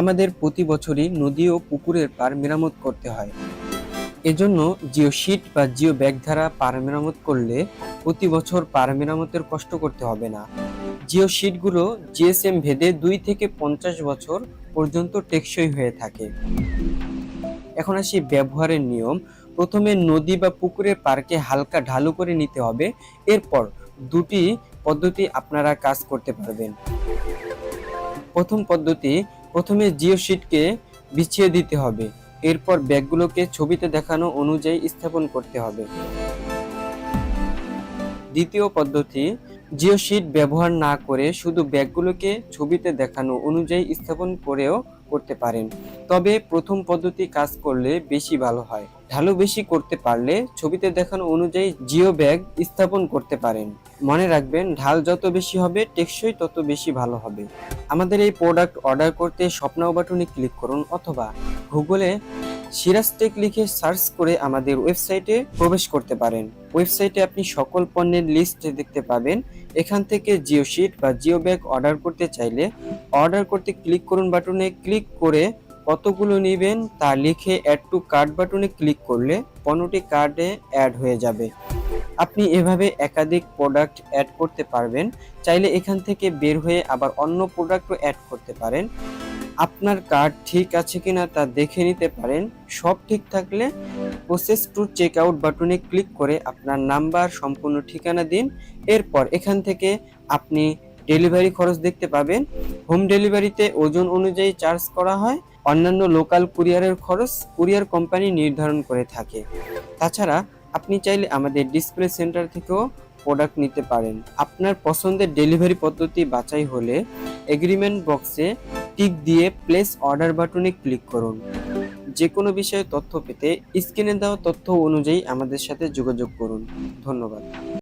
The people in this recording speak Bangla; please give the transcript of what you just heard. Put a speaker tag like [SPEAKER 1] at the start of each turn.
[SPEAKER 1] আমাদের প্রতি বছরই নদী ও পুকুরের পার মেরামত করতে হয়। এজন্য জিও শিট বা জিও ব্যাগ দ্বারা পার মেরামত করলে প্রতি বছর পার মেরামতের কষ্ট করতে হবে না। জিও শিটগুলো জিএসএম ভেদে দুই থেকে পঞ্চাশ বছর পর্যন্ত টেকসই হয়ে থাকে। এখন আসি ব্যবহারের নিয়ম। প্রথমে নদী বা পুকুরের পার্কে হালকা ঢালু করে নিতে হবে। এরপর দুটি পদ্ধতি আপনারা কাজ করতে পারবেন। প্রথম পদ্ধতি প্রথমে জিও শিটকে বিছিয়ে দিতে হবে। এরপর ব্যাগগুলোকে ছবিতে দেখানো অনুযায়ী স্থাপন করতে হবে। দ্বিতীয় পদ্ধতি জিও শিট ব্যবহার না করে শুধু ব্যাগগুলোকে ছবিতে দেখানো অনুযায়ী স্থাপন করেও করতে পারেন। তবে প্রথম পদ্ধতি কাজ করলে বেশি ভালো হয়। ঢালু বেশি করতে পারলে ছবিতে দেখানো অনুযায়ী জিও ব্যাগ স্থাপন করতে পারেন। মনে রাখবেন, ঢাল যত বেশি হবে, টেকসই তত বেশি ভালো হবে। আমাদের এই প্রোডাক্ট অর্ডার করতে স্বপ্নাও বাটনে ক্লিক করুন অথবা গুগলে সিরাজটেক লিখে সার্চ করে আমাদের ওয়েবসাইটে প্রবেশ করতে পারেন। ওয়েবসাইটে আপনি সকল পণ্যের লিস্ট দেখতে পাবেন। এখান থেকে জিও শিট বা জিও ব্যাগ অর্ডার করতে চাইলে অর্ডার করতে ক্লিক করুন বাটনে ক্লিক করে কতগুলো নেবেন তা লিখে অ্যাড টু কার্ড বাটনে ক্লিক করলে পণ্যটি কার্ডে অ্যাড হয়ে যাবে। আপনি এভাবে একাধিক প্রোডাক্ট অ্যাড করতে পারবেন। চাইলে এখান থেকে বের হয়ে আবার অন্য প্রোডাক্টও অ্যাড করতে পারেন। আপনার কার্ড ঠিক আছে কিনা তা দেখে নিতে পারেন। সব ঠিক থাকলে প্রসেস টু চেক আউট বাটনে ক্লিক করে আপনার নাম্বার সম্পূর্ণ ঠিকানা দিন। এরপর এখান থেকে আপনি ডেলিভারি খরচ দেখতে পাবেন। হোম ডেলিভারিতে ওজন অনুযায়ী চার্জ করা হয়। অন্যান্য লোকাল কুরিয়ারের খরচ কুরিয়ার কোম্পানি নির্ধারণ করে থাকে। তাছাড়া আপনি চাইলে আমাদের ডিসপ্লে সেন্টার থেকেও প্রোডাক্ট নিতে পারেন। আপনার পছন্দের ডেলিভারি পদ্ধতি বাছাই হলে এগ্রিমেন্ট বক্সে টিক দিয়ে প্লেস অর্ডার বাটনে ক্লিক করুন। যে কোনো বিষয়ে তথ্য পেতে স্ক্রিনে দেওয়া তথ্য অনুযায়ী আমাদের সাথে যোগাযোগ করুন। ধন্যবাদ।